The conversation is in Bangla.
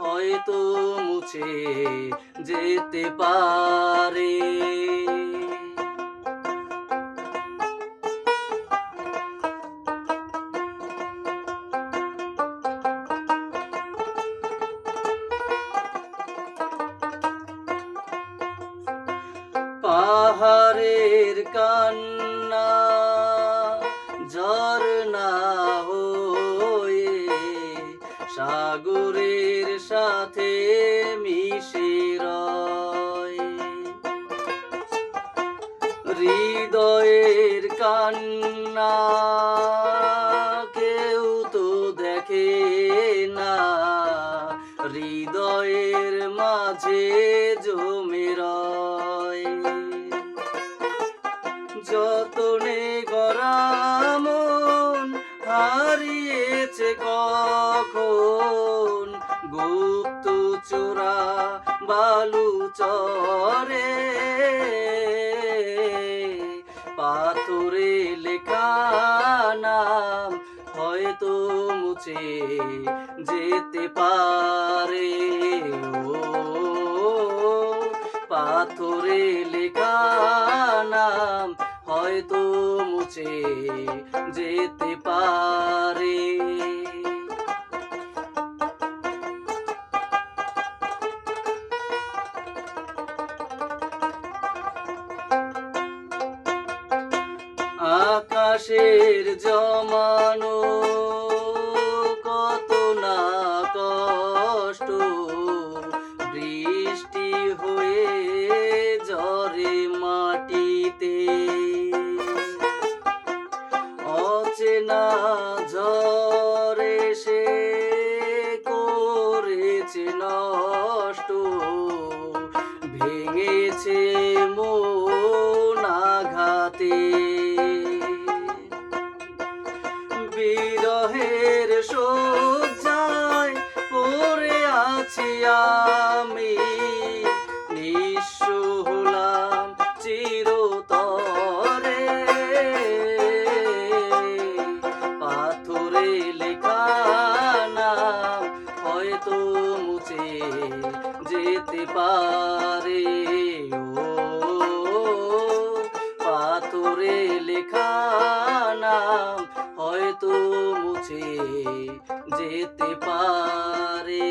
হয়তো মুছে যেতে পারে। পাহাড়ের কান্না সাগরের সাথে মিশে হৃদয়ের কান্না কেউ তো দেখে না। হৃদয়ের মাঝে জমে যতনে গরামন হারিয়েছে কখন গুপ্ত চোরা বালু চরে। পাথরে লেখা নাম হয়তো মুছে যেতে পারে। ও, পাথরে লেখা নাম হয়তো মুছে যেতে পারে। আকাশের জমানো কত না কষ্ট। বৃষ্টি হয়ে ঝরে মাটিতে। অচেনা ঝরে সে করেছে নষ্ট। ভেঙেছে মন আঘাতে। আমি নিঃস্ব হলাম চিরতরে। পাথরে লেখা নাম হয়তো মুছে যেতে পারে। পাথরে লেখা নাম হয়তো মুছে যেতে পারে।